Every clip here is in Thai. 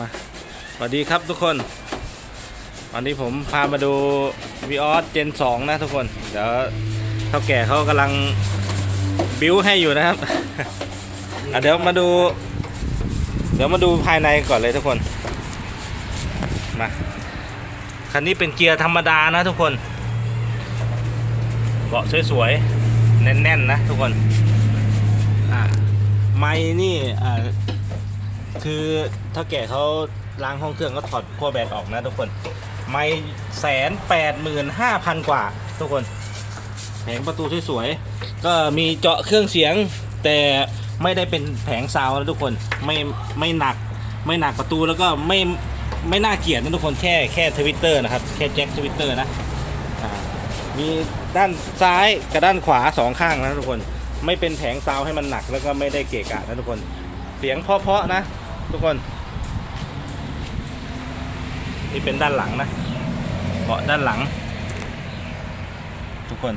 มาสวัสดีครับทุกคนวันนี้ผมพามาดูวีออสเจน2นะทุกคน เดี๋ยวเท่าแก่เขากำลังบิวให้อยู่นะครับเดี๋ยวมาดู เดี๋ยวมาดูภายในก่อนเลยทุกคนมาคันนี้เป็นเกียร์ธรรมดานะทุกคนเบาะสวยๆแน่นๆนะทุกคนอะไม้นี่อ่า คือเท่าแก่เขาล้างห้องเครื่องก็ถอดขั้วแบตออกนะทุกคน ไม่แสนแปดหมื่นห้าพันกว่า ทุกคนแผงประตูสวยๆก็มีเจาะเครื่องเสียง แต่ไม่ได้เป็นแผงซาวนะทุกคนไม่ไม่หนักไม่หนักประตูแล้วก็ไม่ไม่น่าเกลียดนะทุกคนแค่แค่ทวิตเตอร์นะครับแค่แจ็คทวิตเตอร์นะมีด้านซ้ายกับด้านขวาสองข้างนะทุกคน ไม่เป็นแผงซาวให้มันหนักแล้วก็ไม่ได้เกะกะนะทุกคน เสียงเพาะๆนะ ทุกคน นี่เป็นด้านหลังนะเบาะด้านหลัง ทุกคน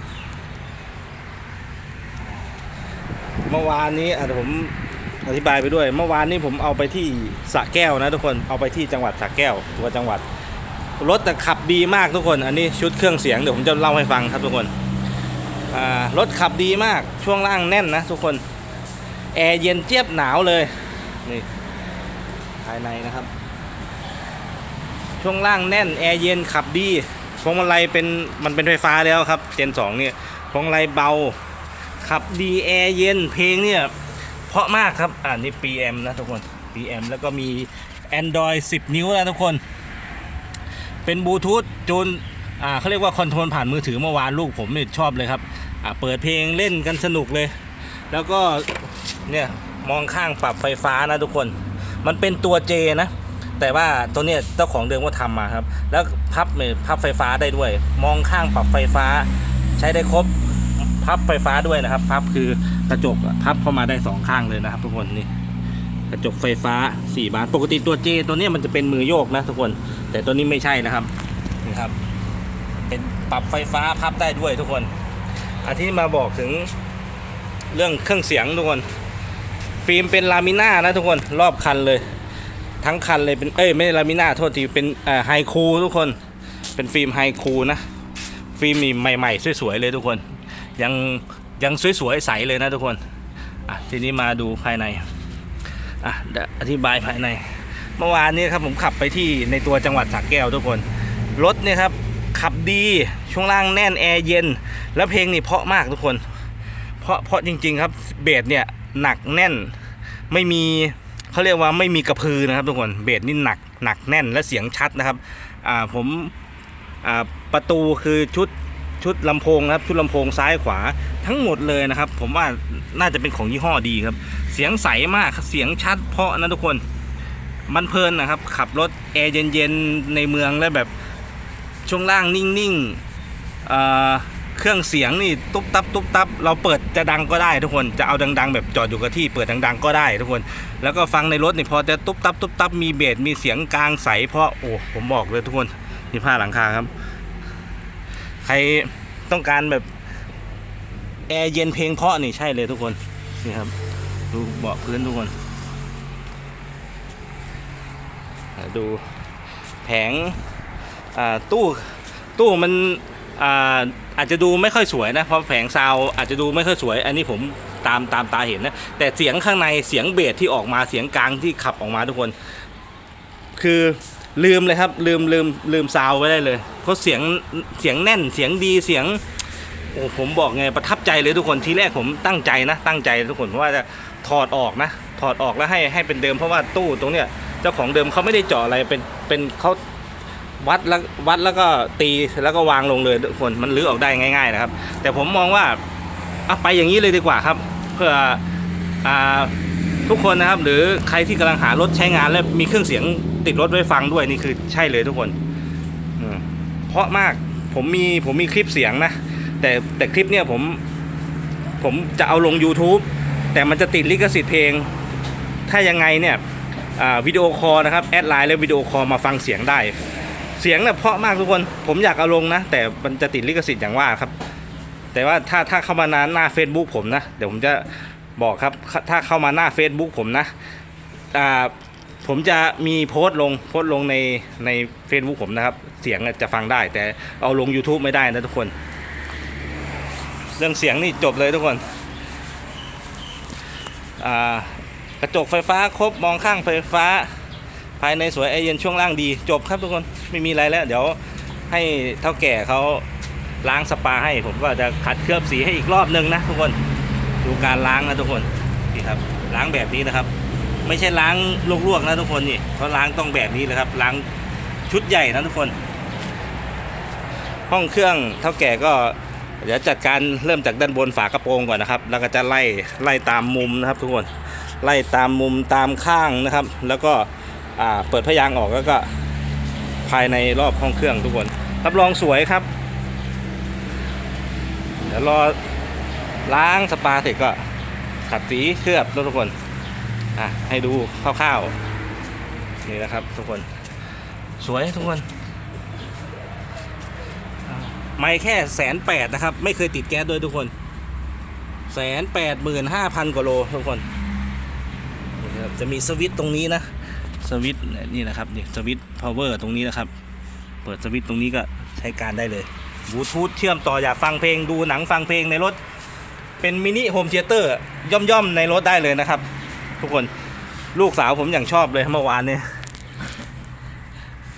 เมื่อวานนี้อะเดี๋ยวผมอธิบายไปด้วย เมื่อวานนี้ผมเอาไปที่สระแก้วนะทุกคนเอาไปที่จังหวัดสระแก้วตัวจังหวัดรถแต่ขับดีมากทุกคน อันนี้ชุดเครื่องเสียงเดี๋ยวผมจะเล่าให้ฟังครับทุกคนรถขับดีมากช่วงล่างแน่นนะทุกคน แอร์เย็นเจี๊ยบหนาวเลยนี่ายในนะครับ ช่วงล่างแน่นแอร์เย็นขับดีพวงมาลัยเป็นมันเป็นไฟฟ้าแล้วครับเจน2เนี่ยพวงมาลัยเบา ขับดีแอร์เย็นเพลงเนี่ยเพราะมากครับอ่านี่ PM นะทุกคน PM แล้วก็มี Android 10 นิ้วนะทุกคน เป็นบลูทูธจูนอ่าเขาเรียกว่าคอนโทรลผ่านมือถือเมื่อวานลูกผมเนี่ยชอบเลยครับอ่าเปิดเพลงเล่นกันสนุกเลย แล้วก็เนี่ยมองข้างปรับไฟฟ้านะทุกคน มันเป็นตัว J นะ แต่ว่าตัวเนี้ยเจ้าของเดิมก็ทำมาครับ แล้วพับเพับไฟฟ้าได้ด้วย มองข้างปรับไฟฟ้า ใช้ได้ครบพับไฟฟ้าด้วยนะครับพับคือกระจกพับเข้ามาได้สองข้างเลยนะครับทุกคนนี่กระจกไฟฟ้า 4 บาน ปกติตัว J ตัวเนี้ยมันจะเป็นมือโยกนะทุกคน แต่ตัวนี้ไม่ใช่นะครับนี่ครับ เป็นปรับไฟฟ้าพับได้ด้วยทุกคนอาที่มาบอกถึงเรื่องเครื่องเสียงทุกคน ฟิล์มเป็นลามิน่านะทุกคนรอบคันเลย ทั้งคันเลยเป็นเอ้ยไม่ใช่ลามิน่าโทษทีเป็นไฮคูทุกคนเป็นฟิล์มไฮคูนะ ฟิล์มนี่ใหม่ๆสวยๆเลยทุกคน ยังยังสวยๆใสเลยนะทุกคนอะทีนี้มาดูภายในอะอธิบายภายใน เมื่อวานนี้ครับผมขับไปที่ในตัวจังหวัดสระแก้วทุกคนรถเนี่ยครับขับดีช่วงล่างแน่นแอร์เย็น แล้วเพลงนี่เพาะมากทุกคน เพาะเพาะจริง ๆ ครับเบสเนี่ยหนักแน่น ไม่มีเขาเรียกว่าไม่มีกระพือนะครับทุกคนเบสนี่หนักหนักแน่นและเสียงชัดนะครับอ่าผมอ่าประตูคือชุดชุดลำโพงนะครับชุดลำโพงซ้ายขวาทั้งหมดเลยนะครับ ผมว่าน่าจะเป็นของยี่ห้อดีครับ เสียงใสมากเสียงชัดเพราะนะทุกคนมันเพลินนะครับ ขับรถแอร์เย็นๆในเมืองแล้วแบบช่วงล่างนิ่งๆ เครื่องเสียงนี่ตุ๊บตับตุ๊บตับเราเปิดจะดังก็ได้ทุกคนจะเอาดัง ๆ แบบจอดอยู่กับที่เปิดดังๆก็ได้ทุกคน แล้วก็ฟังในรถนี่พอจะตุ๊บตับตุ๊บตับมีเบสมีเสียงกลางใสเพราะโอ้ผมบอกเลยทุกคนนี่ผ้าหลังคาครับ ใครต้องการแบบแอร์เย็นเพลงเพราะนี่ใช่เลยทุกคนนี่ครับดูเบาะพื้นทุกคน ดูแผงอ่าตู้ตู้มัน อาอาจจะดูไม่ค่อยสวยนะเพราะแผงซาวอาจจะดูไม่ค่อยสวย อันนี้ผมตามตามตาเห็นนะแต่เสียงข้างในเสียงเบสที่ออกมาเสียงกลางที่ขับออกมาทุกคน คือลืมเลยครับลืมลืมลืมซาวไว้ได้เลยเพราะเสียงเสียงแน่นเสียงดีเสียงโอ้ผมบอกไงประทับใจเลยทุกคนทีแรกผมตั้งใจนะ ตั้งใจทุกคนเพราะว่าจะถอดออกนะ ถอดออกแล้วให้ให้เป็นเดิมเพราะว่าตู้ตรงเนี้ยเจ้าของเดิมเขาไม่ได้เจาะอะไรเป็นเป็นเขา วัดแล้ววัดแล้วก็ตีแล้วก็วางลงเลยทุกคนมันรื้อออกได้ง่าย ๆนะครับ แต่ผมมองว่าเอาไปอย่างนี้เลยดีกว่าครับ เพื่ออทุกคนนะครับ หรือใครที่กำลังหารถใช้งานและมีเครื่องเสียงติดรถไว้ฟังด้วยนี่คือใช่เลยทุกคนเพราะมากผมมีผมมีคลิปเสียงนะ แต่แต่คลิปเนี่ยผมผมจะเอาลง YouTube แต่มันจะติดลิขสิทธิ์เพลง ถ้ายังไงเนี่ยวิดีโอคอลนะครับ แอดไลน์และวิดีโอคอลมาฟังเสียงได้ เสียงเนี่ยเพาะมากทุกคน ผมอยากเอาลงนะ แต่มันจะติดลิขสิทธิ์อย่างว่าครับ แต่ว่าถ้าถ้าเข้ามาหน้าหน้า Facebook ผมนะ เดี๋ยวผมจะบอกครับ ถ้าเข้ามาหน้า Facebook ผมนะอ่าผมจะมีโพสต์ลงโพสต์ลงในใน Facebook ผมนะครับ เสียงจะฟังได้ แต่เอาลง YouTube ไม่ได้นะทุกคน เรื่องเสียงนี่จบเลยทุกคนกระจกไฟฟ้าครบมองข้างไฟฟ้า ภายในสวยไอเย็นช่วงล่างดีจบครับทุกคนไม่มีอะไรแล้ว เดี๋ยวให้เท่าแก่เขาล้างสปาให้ ผมก็จะขัดเคลือบสีให้อีกรอบหนึ่งนะทุกคนดูการล้างนะทุกคนนี่ครับล้างแบบนี้นะครับ ไม่ใช่ล้างลวกๆนะทุกคนนี่เขาล้างต้องแบบนี้เลยครับล้างชุดใหญ่นะทุกคน ห้องเครื่องเท่าแก่ก็เดี๋ยวจัดการเริ่มจากด้านบนฝากระโปรงก่อนนะครับ แล้วก็จะไล่ไล่ตามมุมนะครับ ทุกคนไล่ตามมุมตามข้างนะครับ แล้วก็ เปิดพยางออกแล้วก็ภายในรอบห้องเครื่องทุกคน รับรองสวยครับ เดี๋ยวรอล้างสปาเสร็จก็ขัดสีเคลือบนะทุกคนอะให้ดูคร่าวๆนี่นะครับทุกคน สวยทุกคนไม่แค่แสนแปดนะครับ ไม่เคยติดแก๊สด้วยทุกคนแสนแปดหมื่นห้าพันกว่าโลทุกคน จะมีสวิตช์ตรงนี้นะ สวิตนี่นะครับนี่สวิตพาวเวอร์ตรงนี้นะครับ เปิดสวิตตรงนี้ก็ใช้การได้เลยบลูทูธเชื่อมต่ออยากฟังเพลงดูหนังฟังเพลงในรถ เป็นมินิโฮมเทเตอร์ย่อมๆในรถได้เลยนะครับ ทุกคนลูกสาวผมอย่างชอบเลยเมื่อวานเนี่ย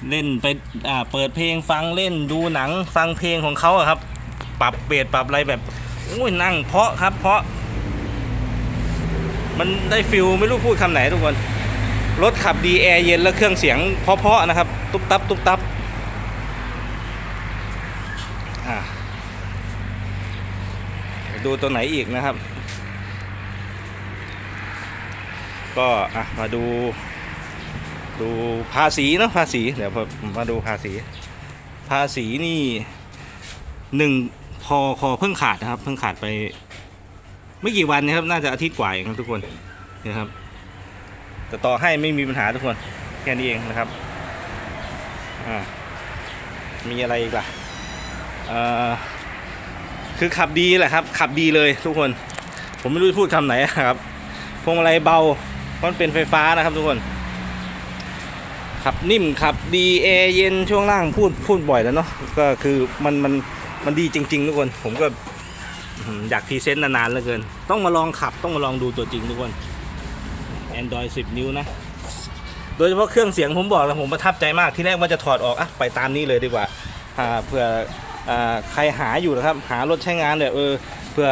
เล่นไปอ่าเปิดเพลงฟังเล่นดูหนังฟังเพลงของเขาครับ ปรับเบสปรับอะไรแบบอุ้ยนั่งเพาะครับเพาะ มันได้ฟิลไม่รู้พูดคำไหนทุกคน รถขับดีแอร์เย็นแล้วเครื่องเสียงเพาะๆนะครับ ตุ๊บตับตุ๊บตับดูตัวไหนอีกนะครับ ก็อะมาดู ดูภาษีเนาะภาษีเดี๋ยวผมมาดูภาษี ภาษีนี่หนึ่งพอคอเพิ่งขาดนะครับ เพิ่งขาดไป ไม่กี่วันนะครับ น่าจะอาทิตย์กว่าเองครับทุกคนนะครับ แต่ต่อให้ไม่มีปัญหาทุกคนแค่นี้เองนะครับอ่ามีอะไรอีกล่ะเอ่อคือขับดีแหละครับ ขับดีเลยทุกคน ผมไม่รู้จะพูดคำไหนอะครับพวงมาลัยเบาเพราะมันเป็นไฟฟ้านะครับทุกคน ขับนิ่มขับดีแอร์เย็นช่วงล่างพูดพูดบ่อยแล้วเนาะก็คือมันมันมันดีจริง ๆ ทุกคน ผมก็อยากพรีเซนต์นานๆเหลือเกิน ต้องมาลองขับต้องมาลองดูตัวจริงทุกคน Android 10 นิ้วนะ โดยเฉพาะเครื่องเสียงผมบอกแล้วผมประทับใจมากที่แรกว่าจะถอดออกอะไปตามนี้เลยดีกว่าเผื่ออใครหาอยู่นะครับ หารถใช้งานเนี่ยเออเผื่อ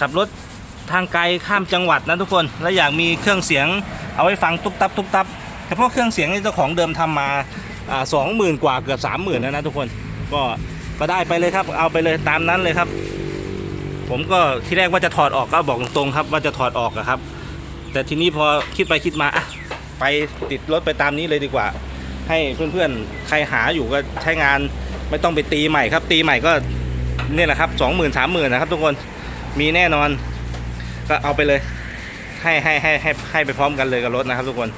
ขับรถทางไกลข้ามจังหวัดนะทุกคน แล้วอยากมีเครื่องเสียงเอาไว้ฟังตุ๊บตับตุ๊บตับเฉพาะเครื่องเสียงนี่เจ้าของเดิมทำมาสองหมื่นกว่าเกือบสามหมื่นแล้วนะทุกคนก็ก็ได้ไปเลยครับ เอาไปเลยตามนั้นเลยครับ ผมก็ที่แรกว่าจะถอดออกก็บอกตรงๆครับ ว่าจะถอดออกอะครับ แต่ทีนี้พอคิดไปคิดมาอะไปติดรถไปตามนี้เลยดีกว่า ให้เพื่อนๆ ใครหาอยู่ก็ใช้งานไม่ต้องไปตีใหม่ครับ ตีใหม่ก็เนี่ยแหละครับสองหมื่นสามหมื่นนะครับทุกคนมีแน่นอน ก็เอาไปเลย ให้ให้ให้ให้ให้ไปพร้อมกันเลยกับรถนะครับทุกคน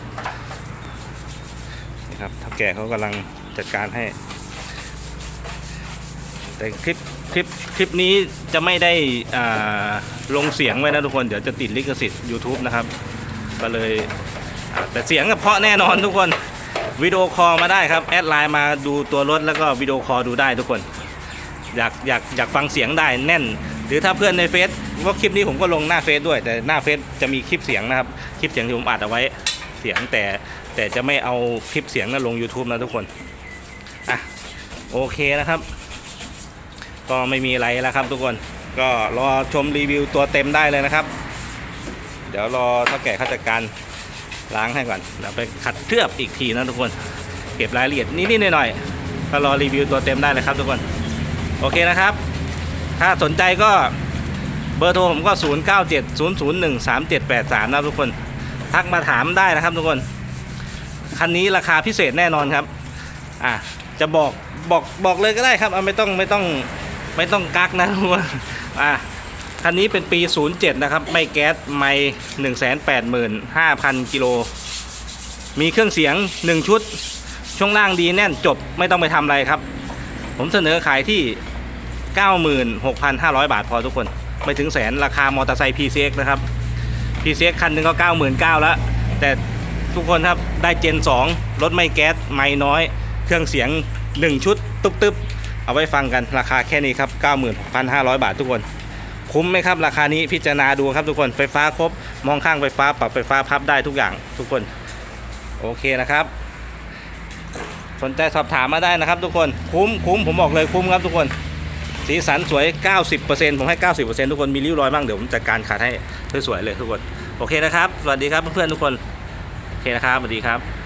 นี่ครับท่าแก่เขากำลังจัดการให้ แต่คลิปคลิปคลิปนี้จะไม่ได้อ่าลงเสียงไว้นะทุกคน เดี๋ยวจะติดลิขสิทธิ์ YouTube นะครับ ก็เลยอ่าแต่เสียงกับเพราะแน่นอนทุกคนวิดีโอคอลมาได้ครับ แอดไลน์มาดูตัวรถแล้วก็วิดีโอคอลดูได้ทุกคน อยากอยากอยากฟังเสียงได้แน่น หรือถ้าเพื่อนในเฟซว่าคลิปนี้ผมก็ลงหน้าเฟซด้วย แต่หน้าเฟซจะมีคลิปเสียงนะครับ คลิปเสียงที่ผมอัดเอาไว้เสียงแต่แต่จะไม่เอาคลิปเสียงนั้นลง YouTube นะทุกคนอะโอเคนะครับ ก็ไม่มีอะไรแล้วครับทุกคนก็รอชมรีวิวตัวเต็มได้เลยนะครับ เดี๋ยวรอเท่าแก่เขาจัดการล้างให้ก่อนแล้วไปขัดเคลือบอีกทีนะทุกคน เก็บรายละเอียดนิดๆหน่อยๆก็รอรีวิวตัวเต็มได้เลยครับทุกคนโอเคนะครับ ถ้าสนใจก็เบอร์โทรผมก็ 0 9 7 0 0 1 3 7 8 3 นะทุกคน ทักมาถามได้นะครับทุกคน คันนี้ราคาพิเศษแน่นอนครับ อะ จะบอกบอกบอกเลยก็ได้ครับ เอาไม่ต้องไม่ต้อง ไม่ต้องกักนะทุกคนอะคันนี้เป็นปี 07 นะครับ ไม่แก๊สไม่185,000กิโล มีเครื่องเสียง1ชุด ช่วงล่างดีแน่นจบไม่ต้องไปทำอะไรครับ ผมเสนอขายที่ 96,500 บาทพอทุกคน ไม่ถึงแสนราคามอเตอร์ไซค์ PCX นะครับ PCX คันหนึ่งก็ 99,000แล้ว แต่ทุกคนครับได้เจน 2 รถไม่แก๊สไม่น้อย เครื่องเสียง 1 ชุด ตุ๊บตึบ เอาไว้ฟังกันราคาแค่นี้ครับ 96,500 บาททุกคน คุ้มไหมครับ ราคานี้พิจารณาดูครับทุกคนไฟฟ้าครบ มองข้างไฟฟ้าปรับไฟฟ้าพับได้ทุกอย่างทุกคน โอเคนะครับ สนใจสอบถามมาได้นะครับ ทุกคนคุ้มคุ้มผมบอกเลยคุ้มครับทุกคนสีสันสวย 90%ผมให้ 90%ทุกคน มีริ้วรอยบ้าง เดี๋ยวผมจัดการขัดให้สวยๆเลยทุกคน โอเคนะครับ สวัสดีครับเพื่อนๆทุกคน โอเคนะครับ สวัสดีครับ